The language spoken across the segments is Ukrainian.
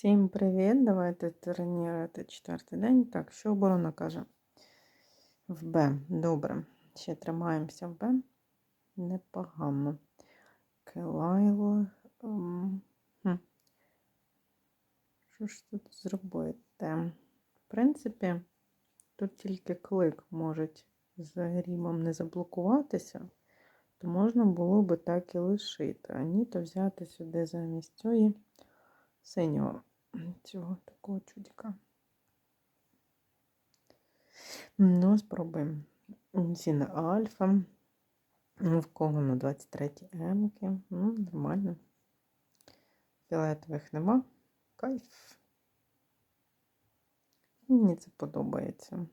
Всім привіт! Давайте тренувати четвертий день. Так, що оборона каже? В Б. Добре. Ще тримаємося в Б. Непогано. Келайло. ем. Що ж тут зробити? В принципі, тут тільки клик може з грімом не заблокуватися, то можна було би так і лишити. А ні, то взяти сюди замість цієї синього цього такого чудика. Ну, спробуємо. Ціна альфа. В кого на 23 емки. Ну, нормально. Фіолетових нема. Кайф. Мені це подобається.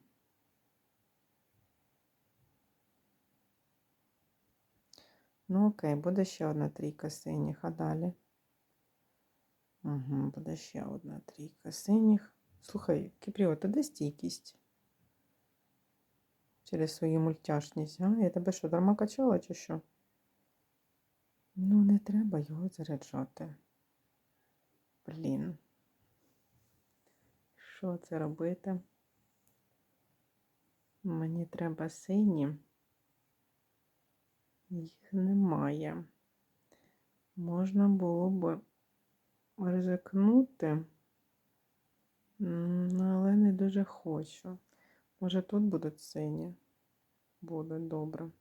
Ну, окей, буде ще одна трійка синіх, а далі. Угу, буде ще одна трійка синіх. Слухай, Кіпріот, а де стійкість? Через свою мультяшність, а? Я тебе що, дарма качала чи що? Ну, не треба його заряджати. Блін. Що це робити? Мені треба сині. Їх немає. Можна було б ризикнути, але не дуже хочу. Може тут будуть сині? Буде добре.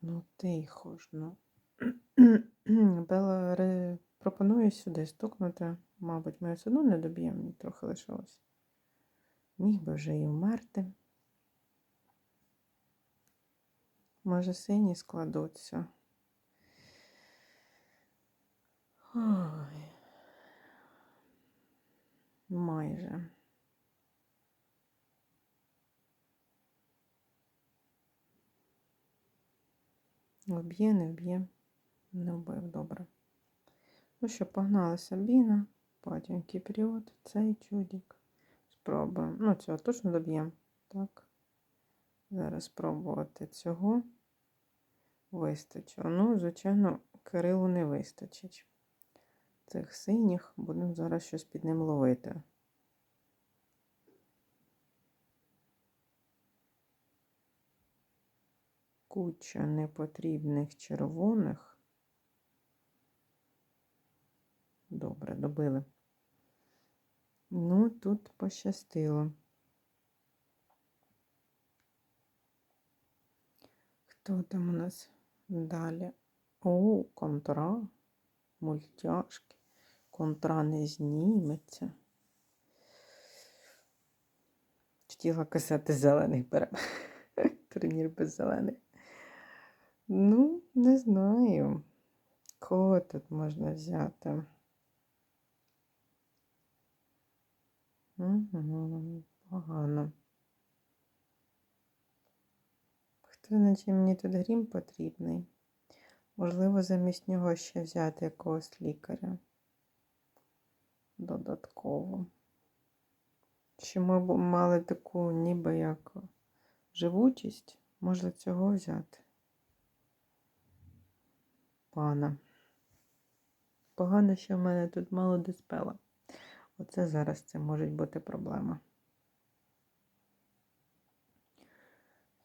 Ну, тихо ж, ну. Бела пропоную сюди стукнути. Мабуть, ми все одно не доб'ємо, трохи лишилось. Міг би вже і вмерти. Може, сині складуться. Ой. Майже. Вб'є, не вб'є. Не вбив, добре. Ну що, погнали Сабіна, потім Кіпріот, цей чудик. Спробуємо. Ну, цього точно доб'ємо. Так. Зараз спробувати цього. Вистачило. Ну, звичайно, Кирилу не вистачить. Цих синіх будемо зараз щось під ним ловити. Куча непотрібних червоних. Добре, добили. Ну, тут пощастило. Хто там у нас далі? О, контра, мультяшки. Контра не зніметься. Хотіла казати зелений бере. Турнір без зелених. Ну, не знаю. Кого тут можна взяти? Угу, погано. Хто наче мені тут грім потрібний? Можливо, замість нього ще взяти якогось лікаря. Додатково. Чи ми б мали таку ніби як живучість? Можна цього взяти? Пана. Погано, що в мене тут мало диспела. Оце зараз це може бути проблема.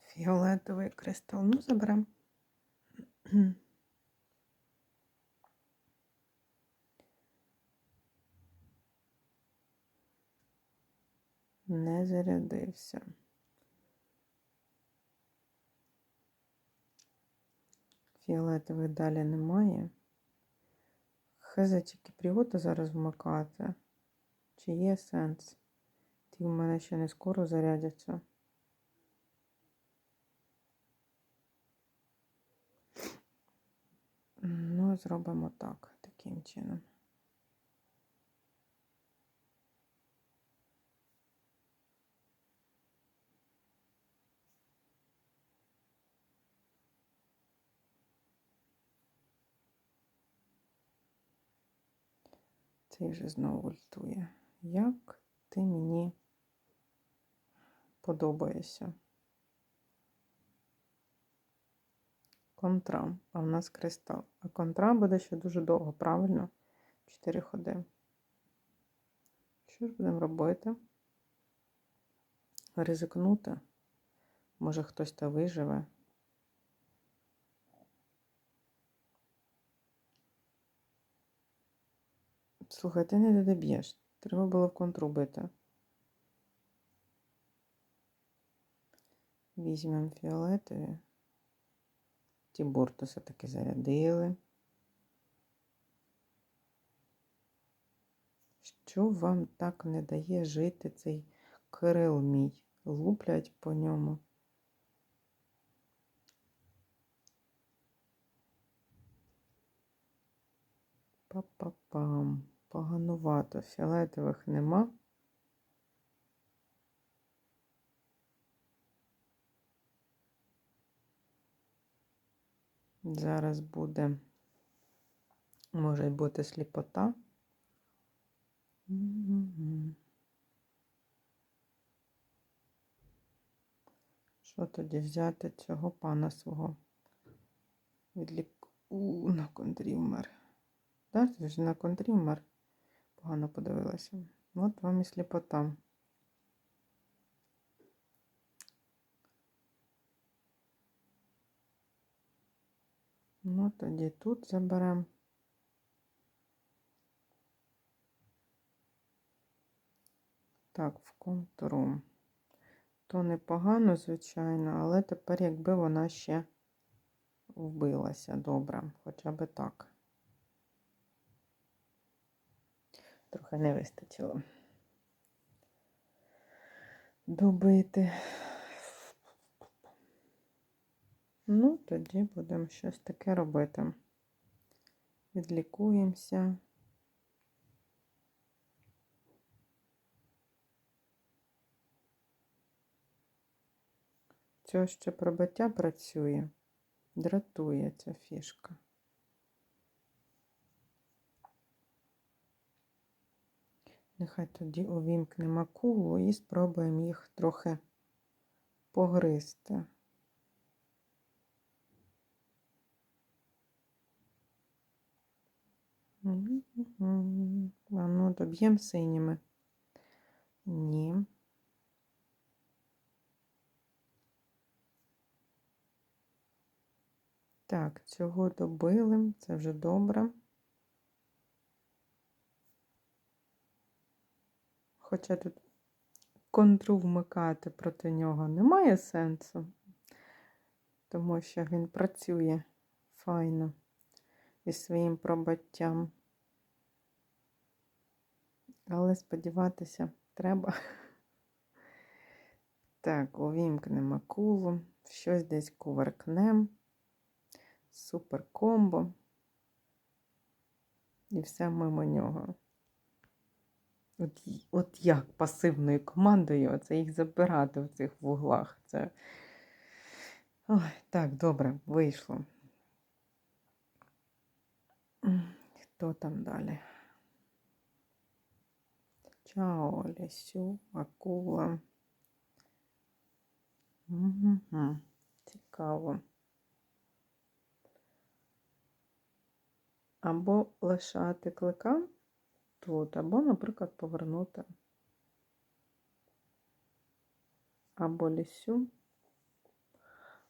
Фіолетовий кристал. Ну, заберемо. Не зарядився. Фіолетових далі немає. Хз, тільки пригода зараз вмикати. Чи є сенс? Ті в мене ще не скоро зарядяться. Ну, зробимо так, таким чином. Цей вже знову ультує. Як ти мені подобаєшся? Контра. А в нас кристал. А контра буде ще дуже довго, правильно? Чотири ходи. Що ж будемо робити? Ризикнути. Може хтось та виживе. Слухай, ти не доб'єш. Треба було в контру бити. Візьмемо фіолетові. Ті буртуси таки зарядили. Що вам так не дає жити цей Кирил мій? Луплять по ньому. Па-па-пам. Поганувато. Фіолетових нема. Зараз буде, може бути сліпота. Що тоді взяти цього пана свого? Відлік... У, на контрі вмер. Так, ти ж на контрі вмер. Погано подивилася. От вам і сліпота. Ну, тоді тут заберемо. Так, в контру. То непогано, звичайно, але тепер, якби вона ще вбилася добре, хоча би так. Трохи не вистачило. Добити. Ну, тоді будемо щось таке робити. Відлікуємося. Цього ще пробиття працює, дратує ця фішка. Нехай тоді увімкнемо акулу і спробуємо їх трохи погризти. А ну, доб'ємо синіми. Ні. Так, цього добили, це вже добре. Хоча тут контру вмикати проти нього немає сенсу, тому що він працює файно із своїм пробаттям. Але сподіватися треба. Так, увімкнемо кулу, щось десь кувыркнем. Супер комбо. І все мимо нього. От, от як пасивною командою оце їх забирати в цих вуглах. Це. Ой, так, добре, вийшло. Хто там далі? Чао, Лесю, акула. Угу. Цікаво. Або лишати клика тут, або, наприклад, повернути. Або лісю,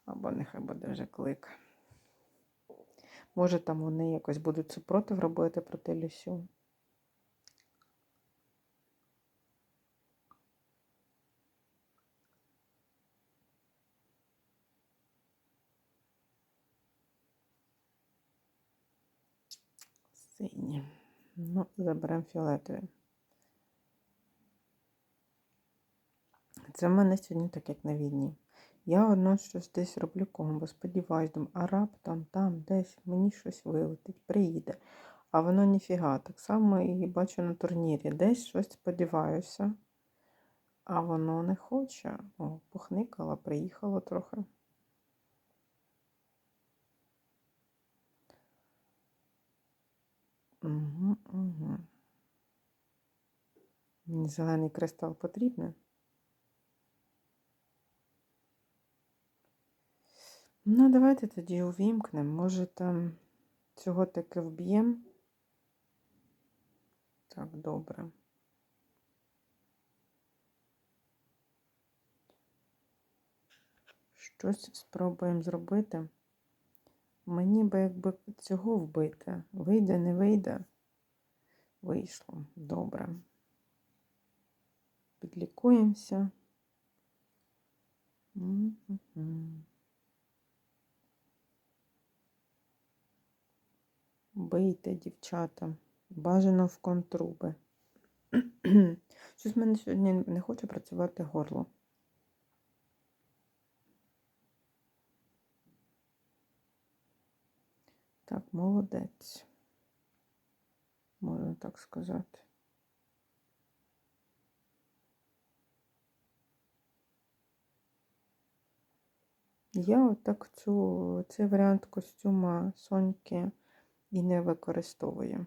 або нехай буде вже клик. Може, там вони якось будуть супротив робити проти лісю. Сині. Ну, заберемо фіолетові. Це в мене сьогодні так, як на війні. Я одно щось десь роблю комбо, сподіваюсь, думаю, а раптом там десь мені щось вилетить, приїде. А воно ніфіга. Так само і бачу на турнірі. Десь щось сподіваюся, а воно не хоче. О, похникала, приїхало трохи. Угу, Мені зелений кристал потрібен. Ну, давайте тоді увімкнемо. Може там цього таки вб'ємо. Так, добре. Щось спробуємо зробити. Мені би якби цього вбити. Вийде, не вийде. Вийшло. Добре. Підлікуємося. Бийте, дівчата. Бажано в контруби. Щось в мене сьогодні не хоче працювати горло. Так, молодець. Можна так сказати. Я отак цю, цей варіант костюма Соньки і не використовую.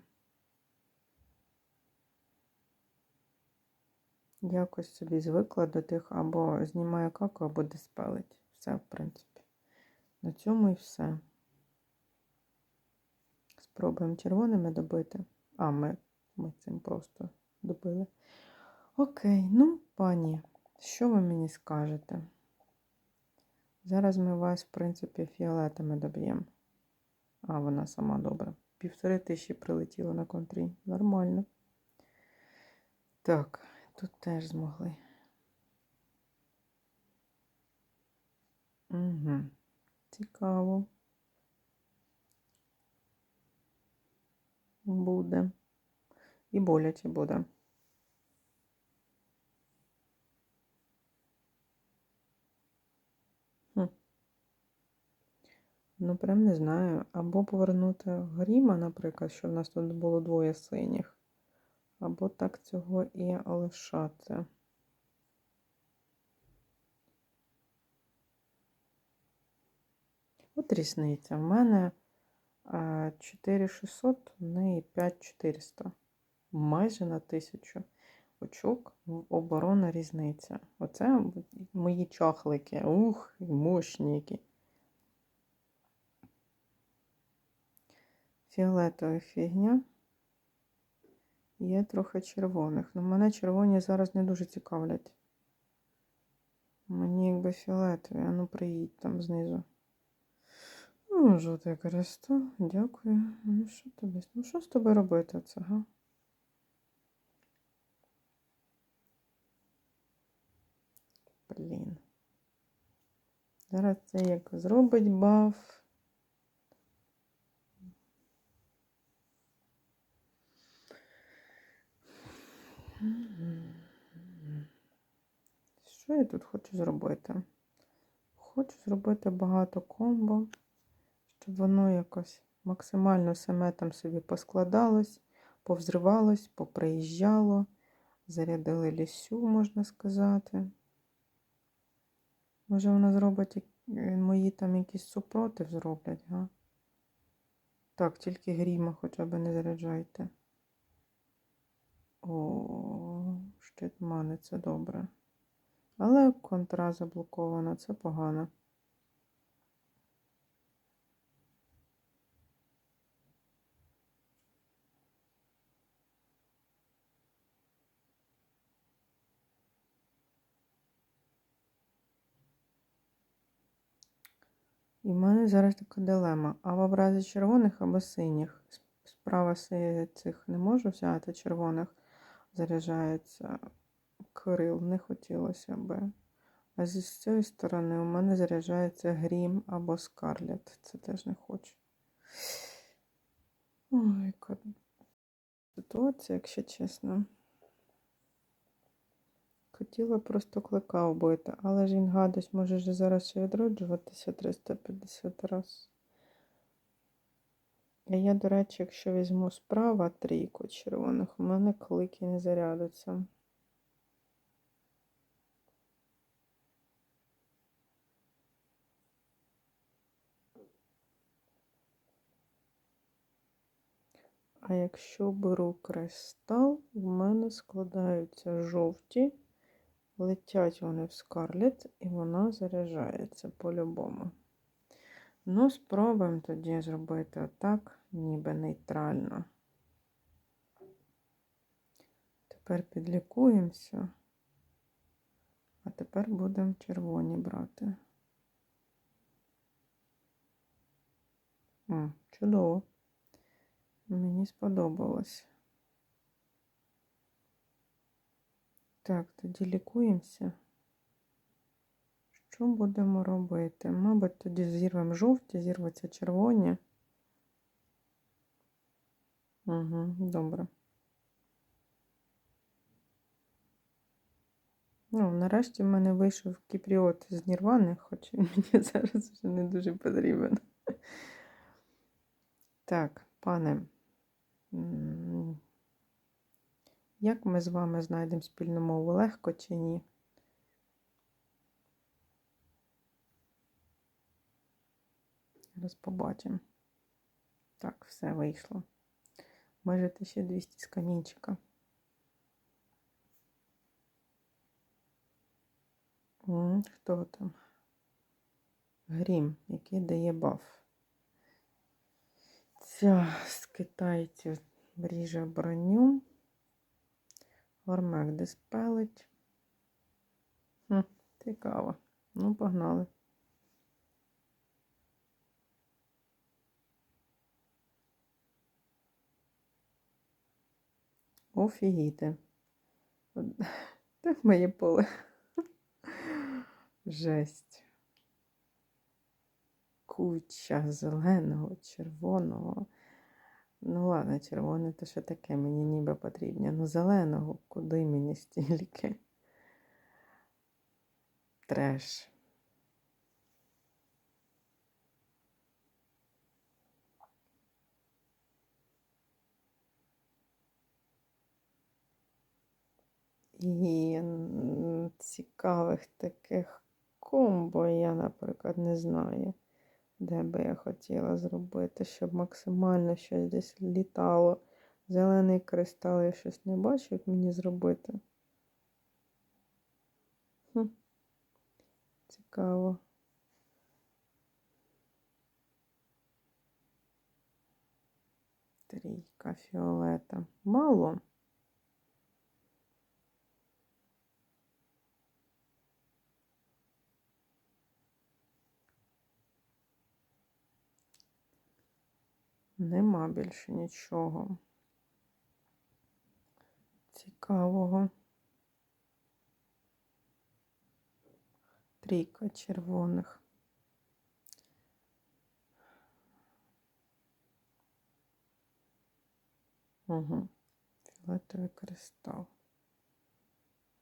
Якось собі звикла до тих або знімаю каку, або диспелить. Все, в принципі. На цьому і все. Спробуємо червоними добити. А, ми, ми цим просто добили. Окей, ну, пані, що ви мені скажете? Зараз ми вас, в принципі, фіолетами доб'ємо. А, вона сама добра. Півтори тисячі прилетіло на контрі. Нормально. Так, тут теж змогли. Угу. Цікаво. Буде. І боляче буде. Хм. Ну, прям не знаю. Або повернути гріма, наприклад, що в нас тут було двоє синіх. Або так цього і лишати. От різниця. В мене 4600, в неї 5400. Майже на 1000 очок оборона різниця. Оце мої чахлики. Ух, мощні. Фіолетова фігня. Є трохи червоних. Ну, мене червоні зараз не дуже цікавлять. Мені якби фіолетові, а ну приїдь там знизу. Ну, жовтий кресто, дякую. Ну, що тобі? Ну, що з тобою робити це, га? Блін. Зараз це як зробить баф. Що я тут хочу зробити? Хочу зробити багато комбо, щоб воно якось максимально саме там собі поскладалось, повзривалось, поприїжджало, зарядили лісю, можна сказати. Може, вона зробить е, мої там якісь супротив зроблять, га? Так, тільки гріма хоча б не заряджайте. О, щит мани, це добре. Але контра заблокована, це погано. І в мене зараз така дилема. Або брати червоних, або синіх. Справа цих не можу взяти, червоних заряджається Кирил, не хотілося би. А зі цієї сторони у мене заряджається Грім або Скарлет. Це теж не хочу. Ой, яка ситуація, якщо чесно. Хотіла просто клика вбити, але ж він гадость може ж зараз ще відроджуватися 350 раз. А я, до речі, якщо візьму справа трійку червоних, у мене клики не зарядяться. А якщо беру кристал, в мене складаються жовті, летять вони в скарлет і вона заряджається по-любому. Ну, спробуємо тоді зробити отак, ніби нейтрально. Тепер підлікуємося, а тепер будемо червоні брати. О, чудово. Мені сподобалось. Так, тоді лікуємося. Що будемо робити? Мабуть, тоді зірвемо жовті, зірваться червоні. Угу, добре. Ну, нарешті в мене вийшов кіпріот з Нірвани, хоч він мені зараз вже не дуже потрібен. Так, пане, як ми з вами знайдемо спільну мову? Легко чи ні? Зараз побачимо. Так, все вийшло. Майже 1200 з камінчика. Хто там? Грім, який дає баф. Ця з китайців ріже броню. Гормек диспелить. Хм, цікаво. Ну, погнали. Офігіти. Де моє поле? Жесть. Куча зеленого, червоного. Ну, ладно, червоне то що таке, мені ніби потрібно. Ну, зеленого, куди мені стільки? Треш. І цікавих таких комбо я, наприклад, не знаю, де би я хотіла зробити, щоб максимально щось десь літало. Зелений кристал я щось не бачу, як мені зробити. Хм. Цікаво. Трійка фіолета. Мало. Нема більше нічого цікавого. Трійка червоних. Угу. Фіолетовий кристал.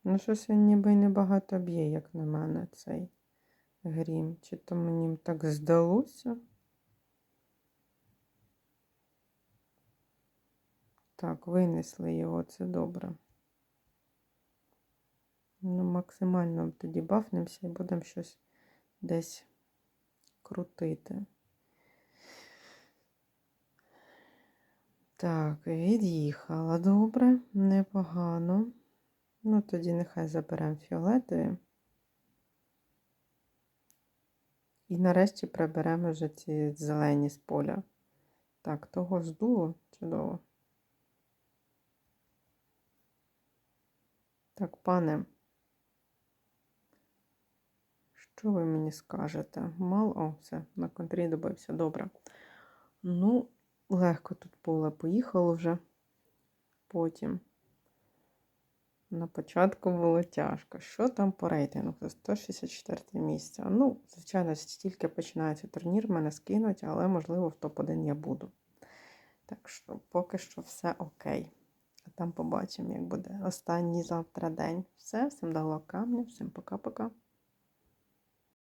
Ну, щось він ніби й небагато б'є, як на мене, цей грім. Чи то мені так здалося? Так, винесли його, це добре. Ну, максимально тоді бафнемося і будемо щось десь крутити. Так, від'їхала добре, непогано. Ну, тоді нехай заберемо фіолетові. І нарешті приберемо вже ці зелені з поля. Так, того здуло чудово. Так, пане, що ви мені скажете? Мало, о, все, на контрі добився, добре. Ну, легко тут поле поїхало вже потім. На початку було тяжко. Що там по рейтингу? 164 місце. Ну, звичайно, стільки починається турнір, мене скинуть, але, можливо, в топ-1 я буду. Так що, поки що все окей. А там побачимо, як буде останній завтра день. Все, всім дало камня, всім пока-пока.